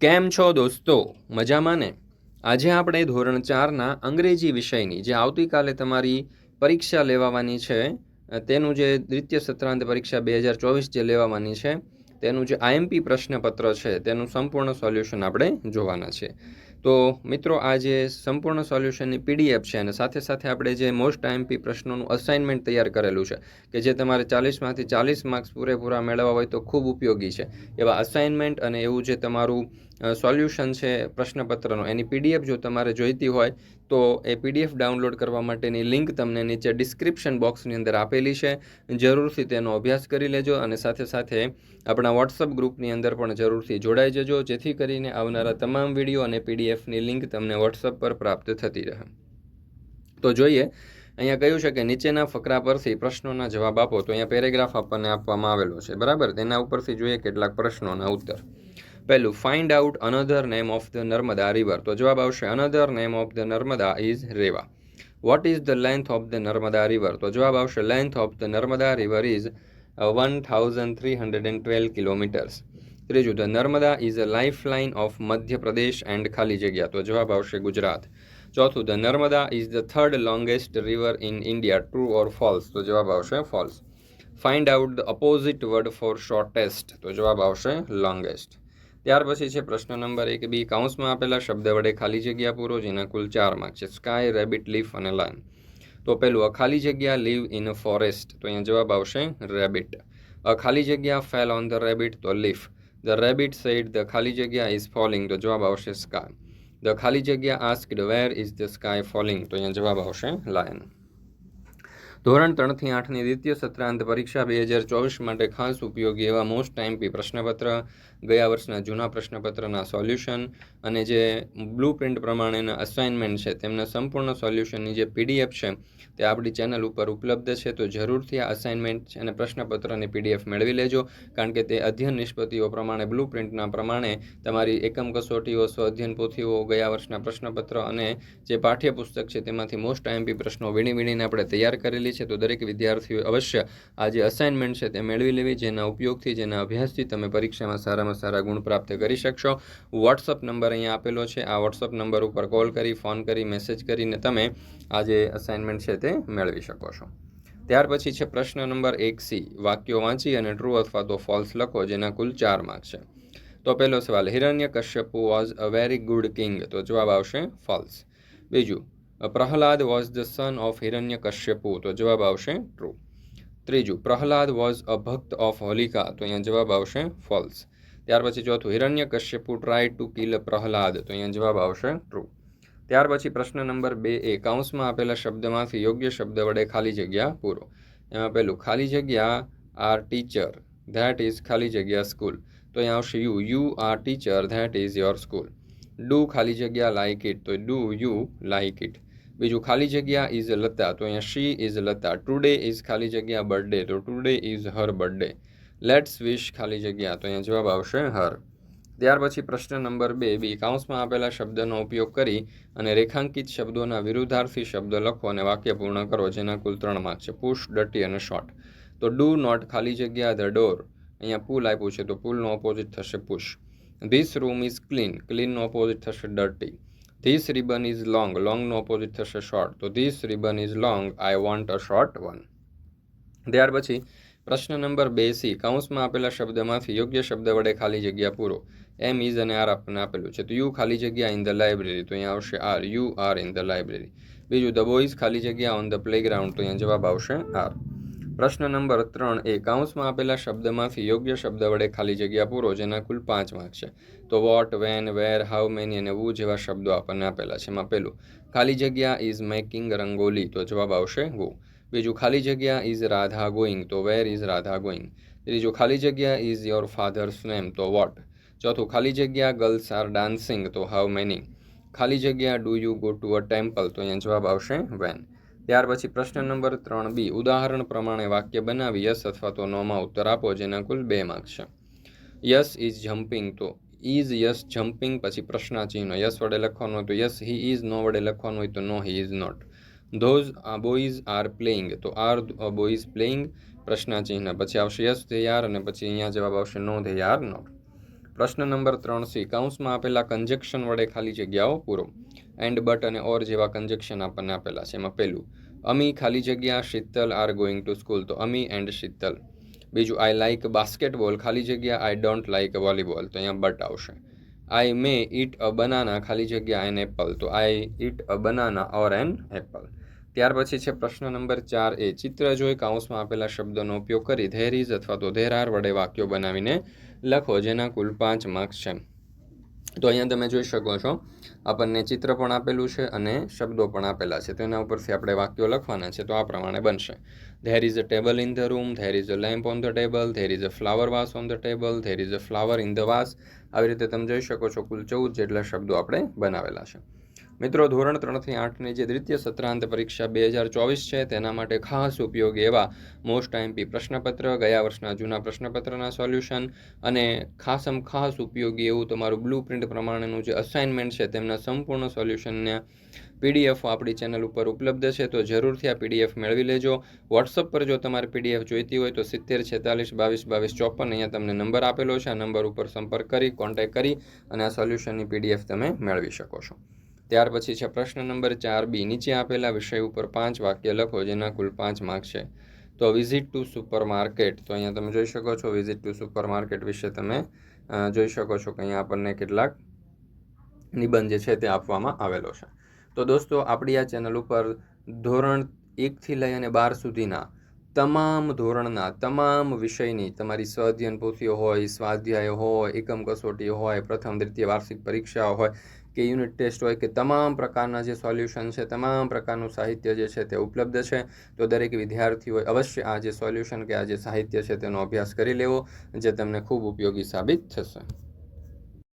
કેમ છો દોસ્તો? મજામાં ને? આજે આપણે ધોરણ ચારના અંગ્રેજી વિષયની જે આવતીકાલે તમારી પરીક્ષા લેવાવાની છે તેનું જે દ્વિતીય સત્રાંત પરીક્ષા બે હજાર ચોવીસ જે લેવાવાની છે, તેનું જે આઈએમપી પ્રશ્નપત્ર છે, તેનું સંપૂર્ણ સોલ્યુશન આપણે જોવાના છે. તો મિત્રો, આ જે સંપૂર્ણ સોલ્યુશનની પીડીએફ છે અને સાથે સાથે આપણે જે મોસ્ટ આઈએમપી પ્રશ્નોનું અસાઇનમેન્ટ તૈયાર કરેલું છે, કે જે તમારે ચાલીસમાંથી ચાલીસ માર્ક્સ પૂરેપૂરા મેળવવા હોય તો ખૂબ ઉપયોગી છે. એવા અસાઇનમેન્ટ અને એવું જે તમારું સોલ્યુશન છે પ્રશ્નપત્રનો. એની પીડીએફ જો તમારે જોઈતી હોય, તો એ પીડીએફ ડાઉનલોડ કરવા માટેની લિંક તમને નીચે ડિસ્ક્રિપ્શન બોક્સની અંદર આપેલી છે. જરૂરથી તેનો અભ્યાસ કરી લેજો અને સાથે સાથે આપણા વોટ્સઅપ ગ્રુપની અંદર પણ જરૂરથી જોડાઈ જજો, જેથી કરીને આવનારા તમામ વીડિયો અને પીડીએફની લિંક તમને વોટ્સઅપ પર પ્રાપ્ત થતી રહે. તો જોઈએ, અહીંયા કહ્યું છે કે નીચેના ફકરા પરથી પ્રશ્નોના જવાબ આપો. તો અહીંયા પેરેગ્રાફ આપણને આપવામાં આવેલો છે. બરાબર? તેના ઉપરથી જોઈએ કેટલાક પ્રશ્નોના ઉત્તર. પહેલું find out another name of the Narmada river તો જવાબ આવશે another name of the Narmada is Reva what is the length of the Narmada river તો જવાબ આવશે length of the Narmada river is one thousand three hundred and twelve kilometres ત્રીજું the Narmada is a lifeline of Madhya Pradesh and ખાલી જગ્યા તો જવાબ આવશે ગુજરાત. ચોથું the Narmada is the third longest river in India true or false તો જવાબ આવશે false find out the opposite word for shortest તો જવાબ આવશે લોંગેસ્ટ ત્યાર પછી છે પ્રશ્ન નંબર એક. બી કાઉન્સમાં આપેલા શબ્દ વડે ખાલી જગ્યા પૂરો, જેના કુલ ચાર માર્ક છે. સ્કાય રેબિટ લીફ અને લાયન તો પેલું, અ ખાલી જગ્યા લીવ ઇન અ ફોરેસ્ટ તો અહીંયા જવાબ આવશે રેબિટ અ ખાલી જગ્યા ફેલ ઓન ધ રેબિટ તો leaf the rabbit said the ખાલી જગ્યા ઇઝ ફોલિંગ તો જવાબ આવશે સ્કાય ધ ખાલી જગ્યા asked where is the sky falling તો અહીંયા જવાબ આવશે લાયન ધોરણ ત્રણથી આઠની દ્વિતીય સત્રાંત પરીક્ષા બે હજાર ચોવીસ માટે ખાસ ઉપયોગી એવા મોસ્ટ ટાઈમપી પ્રશ્નપત્ર, ગયા વર્ષના જૂના પ્રશ્નપત્રના સોલ્યુશન અને જે બ્લુ પ્રિન્ટ પ્રમાણેના અસાઇનમેન્ટ છે, તેમના સંપૂર્ણ સોલ્યુશનની જે પીડીએફ છે, તે આપણી ચેનલ ઉપર ઉપલબ્ધ છે. તો જરૂરથી આ અસાઇનમેન્ટ અને પ્રશ્નપત્રની પીડીએફ મેળવી લેજો, કારણ કે તે અધ્યયન નિષ્પતિઓ પ્રમાણે બ્લુ પ્રિન્ટના પ્રમાણે તમારી એકમ કસોટીઓ, સ્વ અધ્યયન પોથીઓ, ગયા વર્ષના પ્રશ્નપત્ર અને જે પાઠ્યપુસ્તક છે, તેમાંથી મોસ્ટ ટાઈમપી પ્રશ્નો વીણી વીણીને આપણે તૈયાર કરેલી છે, તો દરેક વિદ્યાર્થીઓ અવશ્ય આ જે અસાઇનમેન્ટ છે તે મેળવી લેવી, જેના ઉપયોગથી, જેના અભ્યાસથી તમે પરીક્ષામાં સારામાં સારા ગુણ પ્રાપ્ત કરી શકશો. વોટ્સઅપ નંબર અહીંયા આપેલો છે. આ વોટ્સઅપ નંબર ઉપર કોલ કરી ફોન કરી મેસેજ કરીને તમે આ જે અસાઇનમેન્ટ છે તે મેળવી શકો છો. ત્યાર પછી છે પ્રશ્ન નંબર એક સી. વાક્યો વાંચી અને ટ્રુ અથવા તો ફોલ્સ લખો, જેના કુલ ચાર માર્ક છે. તો પહેલો સવાલ Hiranyakashyap was a very good king તો જવાબ આવશે ફોલ્સ બીજું Prahlad was the son of Hiranyakashyap તો જવાબ આવશે ટ્રુ ત્રીજું પ્રહલાદ વોઝ અ ભક્ત ઓફ હોલિકા તો અહીંયા જવાબ આવશે ફોલ્સ ત્યાર પછી ચોથું Hiranyakashyap try to kill Prahlad તો અહીંયા જવાબ આવશે ટ્રુ ત્યાર પછી પ્રશ્ન નંબર બે એ કાઉન્સમાં આપેલા શબ્દમાંથી યોગ્ય શબ્દ વડે ખાલી જગ્યા પૂરો. એમાં પહેલું, ખાલી જગ્યા આર ટીચર ધેટ ઇઝ ખાલી જગ્યા સ્કૂલ તો અહીંયા આવશે you you are teacher that is your school do ખાલી જગ્યા લાઇક ઇટ તો ડુ યુ લાઇક ઇટ બીજું ખાલી જગ્યા ઇઝ લતા. તો અહીંયા she is Lata. Today is ખાલી જગ્યા બર્થડે તો today is her birthday let's wish ખાલી જગ્યા. તો અહીંયા જવાબ આવશે હર ત્યાર પછી પ્રશ્ન નંબર બે. બી કાઉન્સમાં આપેલા શબ્દનો ઉપયોગ કરી અને રેખાંકિત શબ્દોના વિરુદ્ધાર્થી શબ્દ લખો અને વાક્ય પૂર્ણ કરો, જેના કુલ ત્રણ માર્ક છે. પુશ ડટી અને શોર્ટ તો ડુ નોટ ખાલી જગ્યા ધ ડોર અહીંયા પુલ આપ્યું છે. તો પુલનો ઓપોઝિટ થશે push this room is clean ક્લીનનો opposite થશે dirty this ribbon is long લોંગનો opposite થશે શોર્ટ તો this ribbon is long I want a short one ત્યાર પછી, પ્રશ્ન નંબર બે સી. કાઉન્સમાં આપેલા શબ્દમાંથી યોગ્ય શબ્દ વડે ખાલી જગ્યા પૂરો. એમ ઇઝ અને આર આપણને આપેલું છે. તો યુ ખાલી જગ્યા ઇન ધ લાઇબ્રેરી તો અહીંયા આવશે are you are in the library બીજું ધ બોયઝ ખાલી જગ્યા ઓન ધ પ્લેગ્રાઉન્ડ તો અહીંયા જવાબ આવશે આર પ્રશ્ન નંબર ત્રણ એ કાઉન્સમાં આપેલા શબ્દમાંથી યોગ્ય શબ્દ વડે ખાલી જગ્યા પૂરો, જેના કુલ પાંચ માર્ક છે. તો what when where how many અને વુ જેવા શબ્દો આપણને આપેલા છે. એમાં પહેલું, ખાલી જગ્યા ઇઝ મેકિંગ રંગોલી. તો જવાબ આવશે વુ બીજું, ખાલી જગ્યા ઇઝ રાધા ગોઈંગ તો વેર ઇઝ રાધા ગોઈંગ ત્રીજું, ખાલી જગ્યા ઇઝ યોર ફાધર્સ નેમ તો વોટ ચોથું, ખાલી જગ્યા ગર્લ્સ આર ડાન્સિંગ તો હાઉ મેની ખાલી જગ્યા do you go to a temple તો અહીંયા જવાબ આવશે વેન ત્યાર પછી પ્રશ્ન નંબર ત્રણ બી. ઉદાહરણ પ્રમાણે વાક્ય બનાવી યસ અથવા તો નોમાં ઉત્તર આપો, જેના કુલ બે માર્ક છે. યસ ઇઝ જમ્પિંગ, તો ઇઝ યસ જમ્પિંગ પછી પ્રશ્નાચિહ્ન. યસ વડે લખવાનું હોય તો યસ, હી ઇઝ. નો વડે લખવાનું હોય તો no, he is not. Those આ બોઇઝ આર પ્લેઇંગ, તો આર બોઇઝ પ્લેઇંગ પ્રશ્નાચિહ્ન. પછી આવશે યસ, ધે આર, અને પછી અહીંયા જવાબ આવશે નો, ધે આર નોટ. પ્રશ્ન નંબર ત્રણ સી. કાઉન્સમાં આપેલા કન્જેક્શન વડે ખાલી જગ્યાઓ પૂરો. એન્ડ બટ અને ઓર જેવા કન્જેક્શન આપણને આપેલા છે. એમાં પહેલું, અમી ખાલી જગ્યા, Sheetal are going to school તો અમી એન્ડ શીતલ. બીજું આઈ લાઇક બાસ્કેટબોલ ખાલી જગ્યા આઈ ડોન્ટ લાઇક વોલીબોલ તો અહીંયા બટ આવશે. I may eat a banana ખાલી જગ્યા એન એપલ તો I eat a banana or an apple ત્યાર પછી છે પ્રશ્ન નંબર ચાર એ, ચિત્ર જોઈ કાઉન્સમાં આપેલા શબ્દોનો ઉપયોગ કરી ધેર ઇઝ અથવા તો ધેર આર વડે વાક્યો બનાવીને લખો, જેના કુલ પાંચ માર્ક્સ છે. તો અહીંયા તમે જોઈ શકો છો, આપણને ચિત્ર પણ આપેલું છે અને શબ્દો પણ આપેલા છે. તેના ઉપરથી આપણે વાક્યો લખવાના છે, તો આ પ્રમાણે બનશે. There is a table in the room there is a lamp on the table there is a flower vase on the table there is a flower in the vase આવી રીતે તમે જોઈ શકો છો, કુલ ચૌદ જેટલા શબ્દો આપણે બનાવેલા છે. મિત્રો, ધોરણ ત્રણથી આઠની જે દ્વિતીય સત્રાંત પરીક્ષા બે હજાર ચોવીસ છે, તેના માટે ખાસ ઉપયોગી એવા મોસ્ટ આઈએમપી પ્રશ્નપત્ર, ગયા વર્ષના જૂના પ્રશ્નપત્રના સોલ્યુશન અને ખાસમ ખાસ ઉપયોગી એવું તમારું બ્લુ પ્રિન્ટ પ્રમાણેનું જે અસાઇનમેન્ટ છે, તેમના સંપૂર્ણ સોલ્યુશનને પીડીએફ આપણી ચેનલ ઉપર ઉપલબ્ધ છે. તો જરૂરથી આ પીડીએફ મેળવી લેજો. વોટ્સઅપ પર જો તમારે પીડીએફ જોઈતી હોય તો સિત્તેર છેતાલીસ બાવીસ બાવીસ ચોપન અહીંયા તમને નંબર આપેલો છે. આ નંબર ઉપર સંપર્ક કરી કોન્ટેક્ટ કરી અને આ સોલ્યુશનની પીડીએફ તમે મેળવી શકો છો. ત્યાર પછી છે પ્રશ્ન નંબર ચાર બી. નીચે આપેલા વિષય ઉપર પાંચ વાક્ય લખો, જેના કુલ પાંચ માર્ક છે. તો વિઝિટ ટુ સુપર માર્કેટ તો અહીંયા તમે જોઈ શકો છો વિઝિટ ટુ સુપર માર્કેટ વિશે તમે જોઈ શકો છો કે અહીંયા આપણને કેટલાક નિબંધ જે છે તે આપવામાં આવેલો છે. તો દોસ્તો, આપણી આ ચેનલ ઉપર ધોરણ એકથી લઈ અને બાર સુધીના તમામ ધોરણના તમામ વિષયની તમારી સ્વાધ્યયન પોથીઓ હોય, સ્વાધ્યાય હોય, એકમ કસોટી હોય, પ્રથમ, દ્વિતીય, વાર્ષિક પરીક્ષાઓ હોય કે યુનિટ ટેસ્ટ હોય કે તમામ પ્રકારના જે સોલ્યુશન છે, તમામ પ્રકારનું સાહિત્ય જે છે તે ઉપલબ્ધ છે, તો દરેક વિદ્યાર્થીઓએ અવશ્ય આ જે સોલ્યુશન કે આ જે સાહિત્ય છે તેનો અભ્યાસ કરી લેવો, જે તમને ખૂબ ઉપયોગી સાબિત થશે.